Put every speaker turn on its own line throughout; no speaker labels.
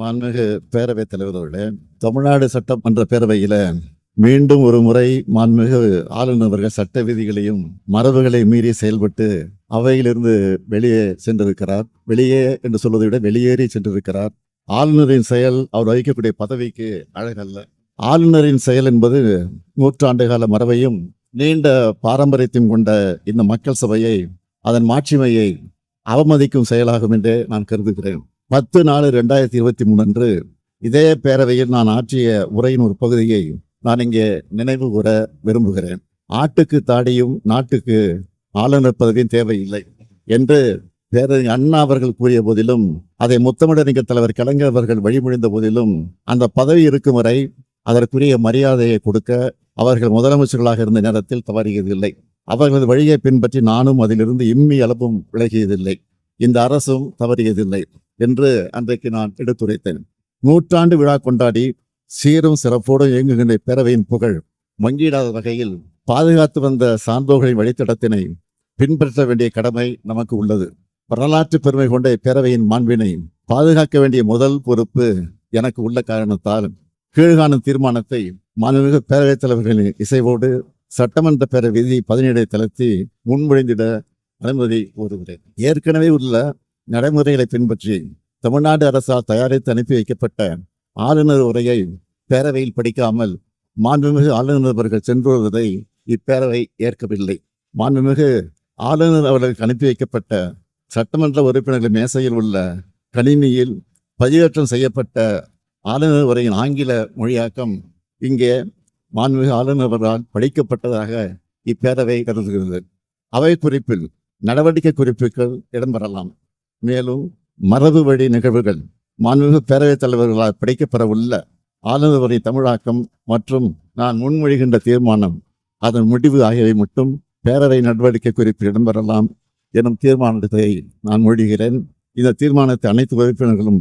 மாண்புமிகு பேரவைத் தலைவர் அவர்களே தமிழ்நாடு சட்டமன்ற பேரவையில மீண்டும் ஒரு முறை மாண்புமிகு ஆளுநர் அவர்கள் சட்ட விதிகளையும் மரபுகளை மீறி செயல்பட்டு அவையிலிருந்து வெளியே சென்றிருக்கிறார். வெளியே என்று சொல்வதை விட வெளியேறி சென்றிருக்கிறார். ஆளுநரின் செயல் அவர் வகிக்கக்கூடிய பதவிக்கு அழகல்ல. ஆளுநரின் செயல் என்பது நூற்றாண்டு கால மரபையும் நீண்ட பாரம்பரியத்தையும் கொண்ட இந்த மக்கள் சபையை அதன் மாட்சிமையை அவமதிக்கும் செயலாகும் என்றே நான் கருதுகிறேன். பத்து நாலு ரெண்டாயிரத்தி இருபத்தி மூணு அன்று இதே பேரவையில் நான் ஆற்றிய உரையின் ஒரு பகுதியை நான் இங்கே நினைவு கூற விரும்புகிறேன். ஆட்டுக்கு தாடியும் நாட்டுக்கு ஆளுநர் பதவியும் தேவையில்லை என்று பேரறி அண்ணா அவர்கள் கூறிய போதிலும் அதை முத்தமிழறிஞர் தலைவர் கலைஞர் அவர்கள் வழிமொழிந்த போதிலும் அந்த பதவி இருக்கும் வரை அதற்குரிய மரியாதையை கொடுக்க அவர்கள் முதலமைச்சர்களாக இருந்த நேரத்தில் தவறியதில்லை. அவர்களது வழியை பின்பற்றி நானும் அதிலிருந்து இம்மி அளவும் விலகியதில்லை. இந்த அரசும் தவறியதில்லை. என்று அன்றைக்கு நான் எடுத்துரைத்தேன். நூற்றாண்டு விழா கொண்டாடி சீரும் சிறப்போடும் இயங்குகின்ற பேரவையின் புகழ் மங்கிடாத வகையில் பாதுகாத்து வந்த சான்றோர்களின் வழித்தடத்தினை பின்பற்ற வேண்டிய கடமை நமக்கு உள்ளது. வரலாற்று பெருமை கொண்ட இப்பேரவையின் மாண்பினை பாதுகாக்க வேண்டிய முதல் பொறுப்பு எனக்கு உள்ள காரணத்தால் கீழ்காணும் தீர்மானத்தை மாண்புமிகு பேரவைத் தலைவர்களின் இசைவோடு சட்டமன்ற பேரவை விதி பதினேழை தளர்த்தி முன்மொழிந்திட அனுமதி கோருகிறேன். ஏற்கனவே உள்ள நடைமுறைகளை பின்பற்றி தமிழ்நாடு அரசால் தயாரித்து அனுப்பி வைக்கப்பட்ட ஆளுநர் உரையை பேரவையில் படிக்காமல் மாண்புமிகு ஆளுநர் அவர்கள் சென்று வருவதை இப்பேரவை ஏற்கவில்லை. மாண்புமிகு ஆளுநர் அவர்களுக்கு அனுப்பி வைக்கப்பட்ட சட்டமன்ற உறுப்பினர்கள் மேசையில் உள்ள கணினியில் பதிவேற்றம் செய்யப்பட்ட ஆளுநர் உரையின் ஆங்கில மொழியாக்கம் இங்கே மாண்புமிகு ஆளுநர் அவர்களால் படிக்கப்பட்டதாக இப்பேரவை கருதுகிறது. அவை குறிப்பில் நடவடிக்கை குறிப்புகள் இடம்பெறலாம். மேலும் மரபு வழி நிகழ்வுகள் மாண்புமிகு பேரவைத் தலைவர்களால் பிடிக்கப்பெறவுள்ள உள்ள ஆளுநர் தமிழாக்கம் மற்றும் நான் முன்மொழிகின்ற தீர்மானம் அதன் முடிவு ஆகியவை மட்டும் பேரவை நடவடிக்கை குறிப்பில் இடம்பெறலாம் எனும் தீர்மானத்தை நான் மொழிகிறேன். இந்த தீர்மானத்தை அனைத்து உறுப்பினர்களும்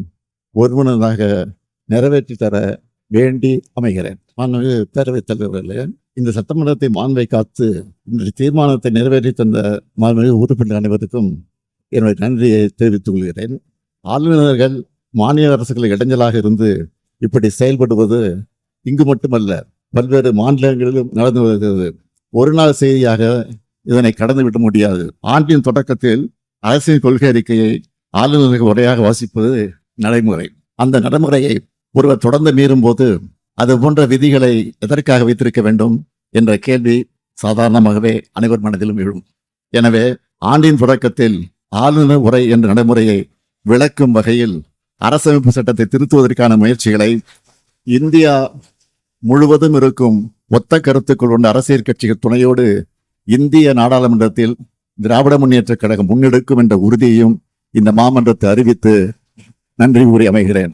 ஒருமனதாக நிறைவேற்றி தர வேண்டி அமைகிறேன். மாண்புமிகு பேரவைத் தலைவர்களே இந்த சட்டமன்றத்தை மாண்பை காத்து இந்த தீர்மானத்தை நிறைவேற்றி தந்த மாண்பு உறுப்பினர் அனைவருக்கும் என்னுடைய நன்றியை தெரிவித்துக் கொள்கிறேன். ஆளுநர்கள் மாநில அரசுகளுக்கு இடைஞ்சலாக இருந்து இப்படி செயல்படுவது இங்கு மட்டுமல்ல பல்வேறு மாநிலங்களிலும் நடந்து வருகிறது. ஒரு நாள் செய்தியாக இதனை கடந்து விட முடியாது. ஆண்டின் தொடக்கத்தில் அரசின் கொள்கை அறிக்கையை ஆளுநர்கள் உரையாக வாசிப்பது நடைமுறை. அந்த நடைமுறையை ஒருவர் தொடர்ந்து மீறும் போது அது போன்ற விதிகளை எதற்காக வைத்திருக்க வேண்டும் என்ற கேள்வி சாதாரணமாகவே அனைவர் மனதிலும் எழும். எனவே ஆண்டின் தொடக்கத்தில் ஆளுநர் உரை என்ற நடைமுறையை விளக்கும் வகையில் அரசமைப்பு சட்டத்தை திருத்துவதற்கான முயற்சிகளை இந்தியா முழுவதும் இருக்கும் ஒத்த கருத்துக்கள் கொண்ட அரசியல் கட்சிகள் துணையோடு இந்திய நாடாளுமன்றத்தில் திராவிட முன்னேற்றக் கழகம் முன்னெடுக்கும் என்ற உறுதியையும் இந்த மாமன்றத்தை அறிவித்து நன்றி கூறி அமைகிறேன்.